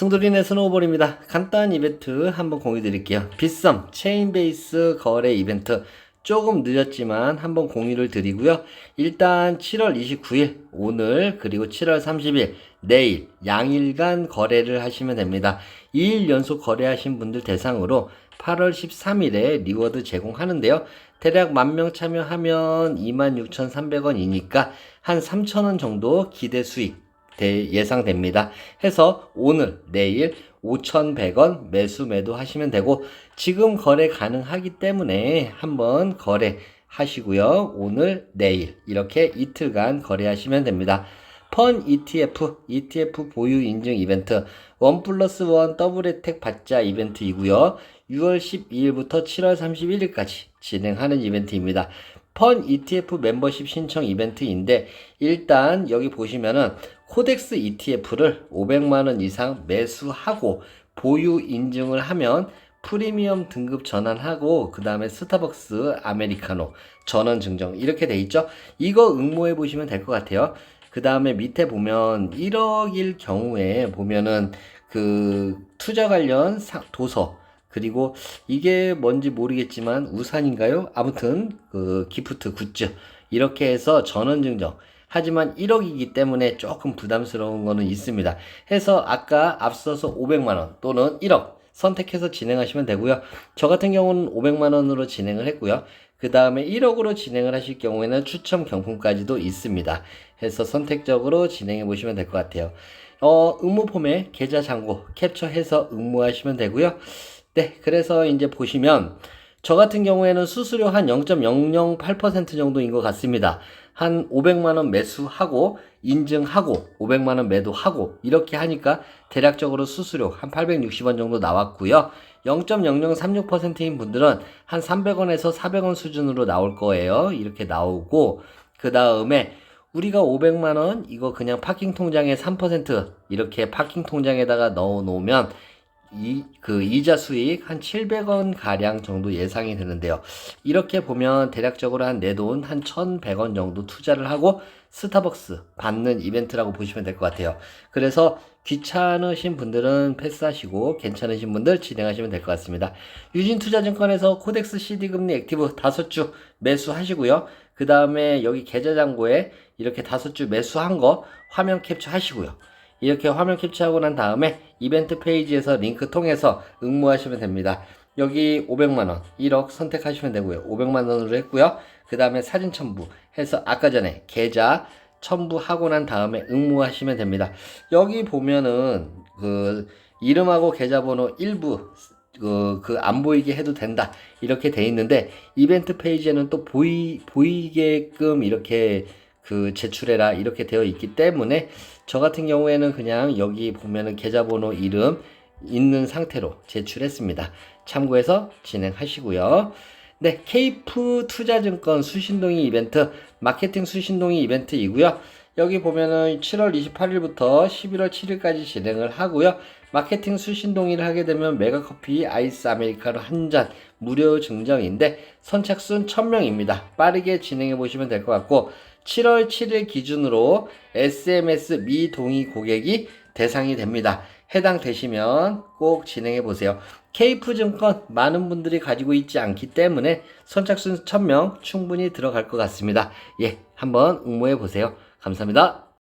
승돌이네 스노우볼입니다. 간단한 이벤트 한번 공유 드릴게요. 빗썸 체인 베이스 거래 이벤트 조금 늦었지만 한번 공유를 드리고요. 일단 7월 29일 오늘 그리고 7월 30일 내일 양일간 거래를 하시면 됩니다. 2일 연속 거래하신 분들 대상으로 8월 13일에 리워드 제공하는데요. 대략 만 명 참여하면 26,300원이니까 한 3,000원 정도 기대 수익 대- 예상됩니다. 해서 오늘, 내일 5,100원 매수 매도 하시면 되고 지금 거래 가능하기 때문에 한번 거래 하시고요. 오늘, 내일 이렇게 이틀간 거래하시면 됩니다. 펀 ETF, ETF 보유 인증 이벤트, 원 플러스 원 더블 혜택 받자 이벤트이고요. 6월 12일부터 7월 31일까지 진행하는 이벤트입니다. 펀 ETF 멤버십 신청 이벤트인데 일단 여기 보시면은 코덱스 ETF를 500만원 이상 매수하고 보유 인증을 하면 프리미엄 등급 전환하고 그 다음에 스타벅스 아메리카노 전원 증정 이렇게 돼 있죠 이거 응모해 보시면 될 것 같아요 그 다음에 밑에 보면 1억일 경우에 보면은 그 투자 관련 사- 도서 그리고 이게 뭔지 모르겠지만 우산인가요? 아무튼 그 기프트 굿즈 이렇게 해서 전원 증정 하지만 1억이기 때문에 조금 부담스러운 거는 있습니다. 해서 아까 앞서서 500만 원 또는 1억 선택해서 진행하시면 되고요. 저 같은 경우는 500만 원으로 진행을 했고요. 그 다음에 1억으로 진행을 하실 경우에는 추첨 경품까지도 있습니다. 해서 선택적으로 진행해 보시면 될 것 같아요. 어, 응모 폼에 계좌 잔고 캡처해서 응모하시면 되고요. 네, 그래서 이제 보시면 저 같은 경우에는 수수료 한 0.008% 정도인 것 같습니다. 한 500만 원 매수하고 인증하고 500만 원 매도하고 이렇게 하니까 대략적으로 수수료 한 860원 정도 나왔고요. 0.0036%인 분들은 한 300원에서 400원 수준으로 나올 거예요. 이렇게 나오고 그 다음에 우리가 500만 원 이거 그냥 파킹 통장에 3% 이렇게 파킹 통장에다가 넣어 놓으면 이, 그, 이자 수익 한 700원 가량 정도 예상이 되는데요. 이렇게 보면 대략적으로 한 내 돈 한 1100원 정도 투자를 하고 스타벅스 받는 이벤트라고 보시면 될 것 같아요. 그래서 귀찮으신 분들은 패스하시고 괜찮으신 분들 진행하시면 될 것 같습니다. 유진투자증권에서 코덱스 CD 금리 액티브 다섯 주 매수하시고요. 그 다음에 여기 계좌 잔고에 이렇게 다섯 주 매수한 거 화면 캡처 하시고요. 이렇게 화면 캡처하고 난 다음에 이벤트 페이지에서 링크 통해서 응모하시면 됩니다. 여기 500만원, 1억 선택하시면 되고요. 500만원으로 했고요. 그 다음에 사진 첨부 해서 아까 전에 계좌 첨부하고 난 다음에 응모하시면 됩니다. 여기 보면은 그 이름하고 계좌번호 일부 그, 그, 안 보이게 해도 된다. 이렇게 돼 있는데, 이벤트 페이지에는 또 보이, 보이게끔 이렇게 그 제출해라. 이렇게 되어 있기 때문에, 저 같은 경우에는 그냥 여기 보면은 계좌번호 이름 있는 상태로 제출했습니다. 참고해서 진행하시고요. 네, 케이프 투자증권 수신동이 이벤트, 마케팅 수신동이 이벤트이고요. 여기 보면은 7월 28일부터 11월 7일까지 진행을 하고요. 마케팅 수신동의를 하게 되면 메가커피 아이스 아메리카노 한 잔 무료 증정인데 선착순 1000명입니다. 빠르게 진행해 보시면 될 것 같고 7월 7일 기준으로 SMS 미동의 고객이 대상이 됩니다. 해당되시면 꼭 진행해 보세요. 케이프 증권 많은 분들이 가지고 있지 않기 때문에 선착순 1000명 충분히 들어갈 것 같습니다. 예, 한번 응모해 보세요. 감사합니다.